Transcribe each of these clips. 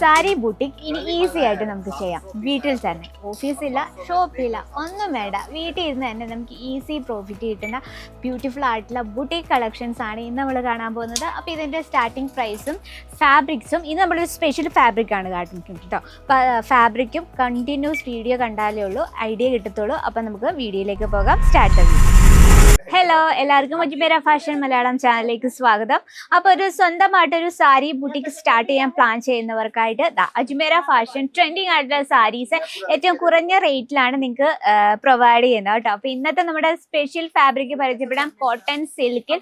Sari boutique ഇനി easy ആയിട്ട് നമുക്ക് ചെയ്യാം. വീട്ടിൽ തന്നെ. ഓഫീസില്ല ഷോപ്പില്ല ഒന്നും വേണ്ട. വീട്ടിൽ ഇരുന്ന് തന്നെ നമുക്ക് ഈസി പ്രോഫിറ്റ് കിട്ടുന്ന ബ്യൂട്ടിഫുൾ ആയിട്ടുള്ള ബുട്ടിക് കളക്ഷൻസ് ആണ് ഇന്ന് നമ്മൾ കാണാൻ പോകുന്നത്. അപ്പോൾ ഇതിന്റെ സ്റ്റാർട്ടിംഗ് പ്രൈസും ഫാബ്രിക്സും ഇന്ന് നമ്മളൊരു സ്പെഷ്യൽ ഫാബ്രിക് ആണ് കാട്ടുന്നത് കേട്ടോ ഫാബ്രിക്കും കണ്ടിന്യൂസ് വീഡിയോ കണ്ടാലേ ഉള്ളൂ ഐഡിയ കിട്ടത്തുള്ളൂ. അപ്പോൾ നമുക്ക് വീഡിയോയിലേക്ക് പോകാം. സ്റ്റാർട്ട് ചെയ്യും. ഹലോ എല്ലാവർക്കും അജ്മേര ഫാഷൻ മലയാളം ചാനലിലേക്ക് സ്വാഗതം. അപ്പോൾ ഒരു സ്വന്തമായിട്ട് ഒരു സാരി ബുട്ടിക്ക് സ്റ്റാർട്ട് ചെയ്യാൻ പ്ലാൻ ചെയ്യുന്നവർക്കായിട്ട് അജ്മേര ഫാഷൻ ട്രെൻഡിങ് ആയിട്ടുള്ള സാരീസ് ഏറ്റവും കുറഞ്ഞ റേറ്റിലാണ് നിങ്ങൾക്ക് പ്രൊവൈഡ് ചെയ്യുന്നത് കേട്ടോ. അപ്പോൾ ഇന്നത്തെ നമ്മുടെ സ്പെഷ്യൽ ഫാബ്രിക് പരിചയപ്പെടാം. കോട്ടൺ സിൽക്കിൽ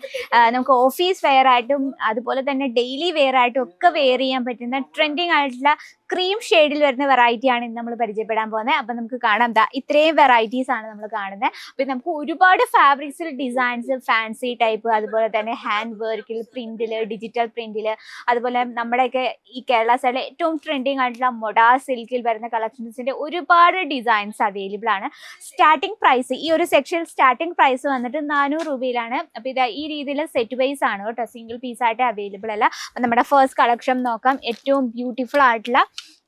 നമുക്ക് ഓഫീസ് വെയർ ആയിട്ടും അതുപോലെ തന്നെ ഡെയിലി വെയർ ആയിട്ടും ഒക്കെ വെയർ ചെയ്യാൻ പറ്റുന്ന ട്രെൻഡിങ് ആയിട്ടുള്ള ക്രീം ഷെയ്ഡിൽ വരുന്ന വെറൈറ്റി ആണ് ഇന്ന് നമ്മൾ പരിചയപ്പെടാൻ പോകുന്നത് അപ്പം നമുക്ക് കാണാം ദാ ഇത്രയും വെറൈറ്റീസ് ആണ് നമ്മൾ കാണുന്നത് അപ്പം നമുക്ക് ഒരുപാട് ഫാബ്രിക്സിൽ ഡിസൈൻസ് ഫാൻസി ടൈപ്പ് അതുപോലെ തന്നെ ഹാൻഡ് വർക്കിൽ പ്രിന്റിൽ ഡിജിറ്റൽ പ്രിന്റിൽ അതുപോലെ നമ്മുടെയൊക്കെ ഈ കേരള സൈഡിലെ ഏറ്റവും ട്രെൻഡിങ് ആയിട്ടുള്ള മൊഡാ സിൽക്കിൽ വരുന്ന കളക്ഷൻസിന്റെ ഒരുപാട് ഡിസൈൻസ് അവൈലബിൾ ആണ്. സ്റ്റാർട്ടിംഗ് പ്രൈസ് ഈ ഒരു സെക്ഷനിൽ സ്റ്റാർട്ടിംഗ് പ്രൈസ് വന്നിട്ട് നാനൂറ് രൂപയിലാണ്. അപ്പോൾ ഇത് ഈ രീതിയിൽ സെറ്റ് വൈസ് ആണ് കേട്ടോ. സിംഗിൾ പീസ് ആയിട്ട് അവൈലബിൾ അല്ല. നമ്മുടെ ഫസ്റ്റ് കളക്ഷൻ നോക്കാം. ഏറ്റവും ബ്യൂട്ടിഫുൾ ആയിട്ടുള്ള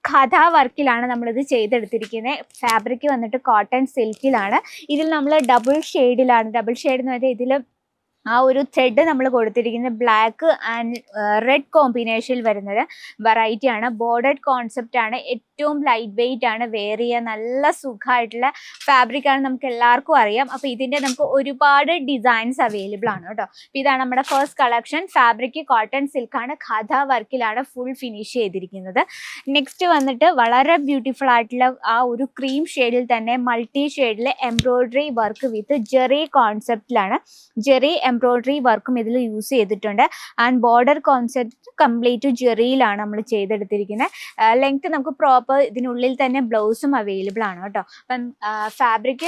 ഖാദ വർക്കിലാണ് നമ്മളിത് ചെയ്തെടുത്തിരിക്കുന്നത് ഫാബ്രിക് വന്നിട്ട് കോട്ടൺ സിൽക്കിലാണ് ഇതിൽ നമ്മൾ ഡബിൾ ഷെയ്ഡിലാണ് ഡബിൾ ഷെയ്ഡ് എന്ന് പറഞ്ഞാൽ ഇതിൽ ആ ഒരു ത്രെഡ് നമ്മൾ കൊടുത്തിരിക്കുന്നത് ബ്ലാക്ക് ആൻഡ് റെഡ് കോമ്പിനേഷനിൽ വരുന്നത് വെറൈറ്റി ആണ്. ബോർഡഡ് കോൺസെപ്റ്റ് ആണ്. ഏറ്റവും ലൈറ്റ് വെയിറ്റ് ആണ്. വെയർ ചെയ്യുക നല്ല സുഖമായിട്ടുള്ള ഫാബ്രിക് ആണ് നമുക്ക് എല്ലാവർക്കും അറിയാം. അപ്പോൾ ഇതിന്റെ നമുക്ക് ഒരുപാട് ഡിസൈൻസ് അവൈലബിൾ ആണ് കേട്ടോ. അപ്പോൾ ഇതാണ് നമ്മുടെ ഫസ്റ്റ് കളക്ഷൻ ഫാബ്രിക് കോട്ടൺ സിൽക്കാണ് കഥ വർക്കിലാണ് ഫുൾ ഫിനിഷ് ചെയ്തിരിക്കുന്നത്. നെക്സ്റ്റ് വന്നിട്ട് വളരെ ബ്യൂട്ടിഫുൾ ആയിട്ടുള്ള ആ ഒരു ക്രീം ഷെയ്ഡിൽ തന്നെ മൾട്ടി ഷെയ്ഡിൽ എംബ്രോയിഡറി വർക്ക് വിത്ത് ജെറി കോൺസെപ്റ്റിലാണ് ജെറി എംബ്രോയിഡറി വർക്കും ഇതിൽ യൂസ് ചെയ്തിട്ടുണ്ട്. ആൻഡ് ബോർഡർ കോൺസെപ്റ്റ് കംപ്ലീറ്റ് ജെറിയിലാണ് നമ്മൾ ചെയ്തെടുത്തിരിക്കുന്നത്. ലെങ്ത് നമുക്ക് പ്രോപ്പർ ഇതിനുള്ളിൽ തന്നെ ബ്ലൗസും അവൈലബിൾ ആണ് കേട്ടോ. അപ്പം ഫാബ്രിക്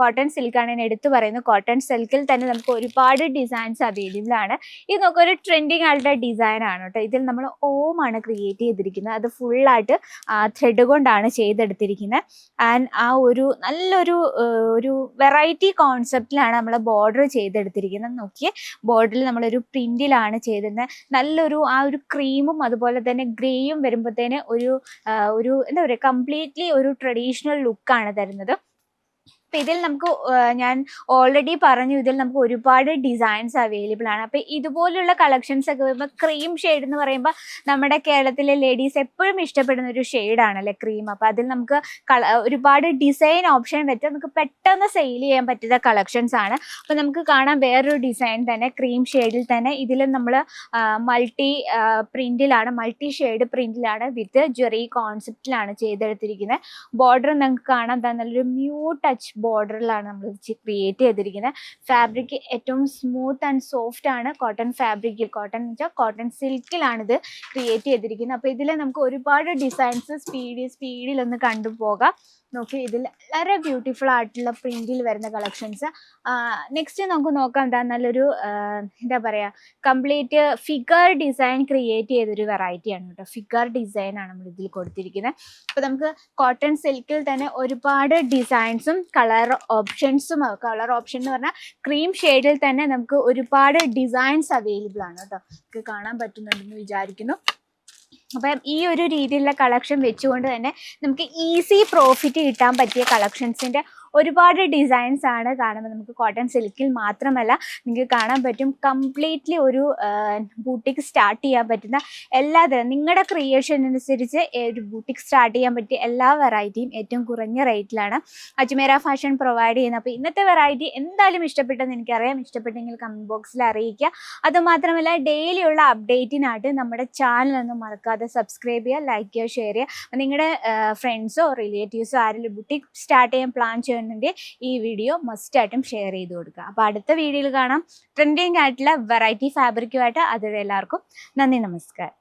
കോട്ടൺ സിൽക്കാണ് ഞാൻ എടുത്തു പറയുന്നത്. കോട്ടൺ സിൽക്കിൽ തന്നെ നമുക്ക് ഒരുപാട് ഡിസൈൻസ് അവൈലബിൾ ആണ്. ഇത് നമുക്ക് ഒരു ട്രെൻഡിങ് ആളുടെ ഡിസൈൻ ആണ് കേട്ടോ. ഇതിൽ നമ്മൾ ഓം ആണ് ക്രിയേറ്റ് ചെയ്തിരിക്കുന്നത്. അത് ഫുള്ളായിട്ട് ത്രെഡ് കൊണ്ടാണ് ചെയ്തെടുത്തിരിക്കുന്നത്. ആൻഡ് ആ ഒരു നല്ലൊരു ആ, ഒരു വെറൈറ്റി കോൺസെപ്റ്റിലാണ് നമ്മൾ ബോർഡർ ചെയ്തെടുത്തിരിക്കുന്നത്. നോക്കിയേ. ബോർഡിൽ നമ്മളൊരു പ്രിന്റിലാണ് ചെയ്തിരുന്നത് നല്ലൊരു ആ ഒരു ക്രീമും അതുപോലെ തന്നെ ഗ്രേയും വരുമ്പോഴത്തേന് ഒരു ഒരു എന്താ പറയുക കംപ്ലീറ്റ്ലി ഒരു ട്രഡീഷണൽ ലുക്കാണ് തരുന്നത്. അപ്പം ഇതിൽ നമുക്ക് ഞാൻ ഓൾറെഡി പറഞ്ഞു ഇതിൽ നമുക്ക് ഒരുപാട് ഡിസൈൻസ് അവൈലബിൾ ആണ്. അപ്പൊ ഇതുപോലുള്ള കളക്ഷൻസ് ഒക്കെ വരുമ്പോൾ ക്രീം ഷെയ്ഡ് എന്ന് പറയുമ്പോൾ നമ്മുടെ കേരളത്തിലെ ലേഡീസ് എപ്പോഴും ഇഷ്ടപ്പെടുന്ന ഒരു ഷെയ്ഡാണല്ലേ ക്രീം അപ്പൊ അതിൽ നമുക്ക് ഒരുപാട് ഡിസൈൻ ഓപ്ഷൻ വെച്ച് നമുക്ക് പെട്ടെന്ന് സെയിൽ ചെയ്യാൻ പറ്റുന്ന കളക്ഷൻസ് ആണ്. അപ്പൊ നമുക്ക് കാണാം വേറൊരു ഡിസൈൻ തന്നെ ക്രീം ഷെയ്ഡിൽ തന്നെ. ഇതിൽ നമ്മൾ മൾട്ടി പ്രിന്റിലാണ് മൾട്ടി ഷെയ്ഡ് പ്രിന്റിലാണ് വിത്ത് ജെറി കോൺസെപ്റ്റിലാണ് ചെയ്തെടുത്തിരിക്കുന്നത് ബോർഡർ നിങ്ങൾക്ക് കാണാം. നല്ലൊരു മ്യൂ ടച്ച് ബോർഡറിലാണ് നമ്മൾ ക്രിയേറ്റ് ചെയ്തിരിക്കുന്നത് ഫാബ്രിക് ഏറ്റവും സ്മൂത്ത് ആൻഡ് സോഫ്റ്റ് ആണ് കോട്ടൺ ഫാബ്രിക്കിൽ കോട്ടൺ വെച്ചാൽ കോട്ടൺ സിൽക്കിലാണ് ഇത് ക്രിയേറ്റ് ചെയ്തിരിക്കുന്നത് അപ്പോൾ ഇതിൽ നമുക്ക് ഒരുപാട് ഡിസൈൻസ് സ്പീഡ് സ്പീഡിൽ ഒന്ന് കണ്ടുപോകാം. നോക്കി ഇതിൽ വളരെ ബ്യൂട്ടിഫുൾ ആയിട്ടുള്ള പ്രിന്റിൽ വരുന്ന കളക്ഷൻസ് നെക്സ്റ്റ് നമുക്ക് നോക്കാം എന്താ നല്ലൊരു എന്താ പറയുക കംപ്ലീറ്റ് ഫിഗർ ഡിസൈൻ ക്രിയേറ്റ് ചെയ്തൊരു വെറൈറ്റി ആണ് കേട്ടോ. ഫിഗർ ഡിസൈൻ ആണ് നമ്മൾ ഇതിൽ കൊടുത്തിരിക്കുന്നത് അപ്പോൾ നമുക്ക് കോട്ടൺ സിൽക്കിൽ തന്നെ ഒരുപാട് ഡിസൈൻസും ഓപ്ഷൻസും കളർ ഓപ്ഷൻ എന്ന് പറഞ്ഞാൽ ക്രീം ഷെയ്ഡിൽ തന്നെ നമുക്ക് ഒരുപാട് ഡിസൈൻസ് അവൈലബിൾ ആണ് കേട്ടോ. നമുക്ക് കാണാൻ പറ്റുന്നുണ്ടെന്ന് വിചാരിക്കുന്നു. അപ്പം ഈ ഒരു രീതിയിലുള്ള കളക്ഷൻ വെച്ചുകൊണ്ട് തന്നെ നമുക്ക് ഈസി പ്രോഫിറ്റ് കിട്ടാൻ പറ്റിയ കളക്ഷൻസിന്റെ ഒരുപാട് ഡിസൈൻസ് ആണ് കാണുന്നത്. നമുക്ക് കോട്ടൺ സിൽക്കിൽ മാത്രമല്ല നിങ്ങൾക്ക് കാണാൻ പറ്റും കംപ്ലീറ്റ്ലി ഒരു ബൂട്ടിക്ക് സ്റ്റാർട്ട് ചെയ്യാൻ പറ്റുന്ന എല്ലാ തരം നിങ്ങളുടെ ക്രിയേഷൻ അനുസരിച്ച് ഒരു ബൂട്ടിക്ക് സ്റ്റാർട്ട് ചെയ്യാൻ പറ്റിയ എല്ലാ വെറൈറ്റിയും ഏറ്റവും കുറഞ്ഞ റേറ്റിലാണ് അജ്മേര ഫാഷൻ പ്രൊവൈഡ് ചെയ്യുന്നത്. അപ്പോൾ ഇന്നത്തെ വെറൈറ്റി എന്തായാലും ഇഷ്ടപ്പെട്ടെന്ന് എനിക്കറിയാം. ഇഷ്ടപ്പെട്ടെങ്കിൽ കമന്റ് ബോക്സിൽ അറിയിക്കുക. അതുമാത്രമല്ല ഡെയിലിയുള്ള അപ്ഡേറ്റിനായിട്ട് നമ്മുടെ ചാനൽ ഒന്നും മറക്കാതെ സബ്സ്ക്രൈബ് ചെയ്യുക ലൈക്ക് ചെയ്യുക ഷെയർ ചെയ്യുക. നിങ്ങളുടെ ഫ്രണ്ട്സോ റിലേറ്റീവ്സോ ആരെങ്കിലും ബുട്ടിക് സ്റ്റാർട്ട് ചെയ്യാൻ പ്ലാൻ ചെയ്യുന്നുണ്ടെങ്കിൽ ഈ വീഡിയോ മസ്റ്റായിട്ടും ഷെയർ ചെയ്ത് കൊടുക്കുക. അപ്പോൾ അടുത്ത വീഡിയോയിൽ കാണാം. ട്രെൻഡിങ് ആയിട്ടുള്ള വെറൈറ്റി ഫാബ്രിക്കുമായിട്ട് അതുവരെ എല്ലാവർക്കും നന്ദി നമസ്കാരം.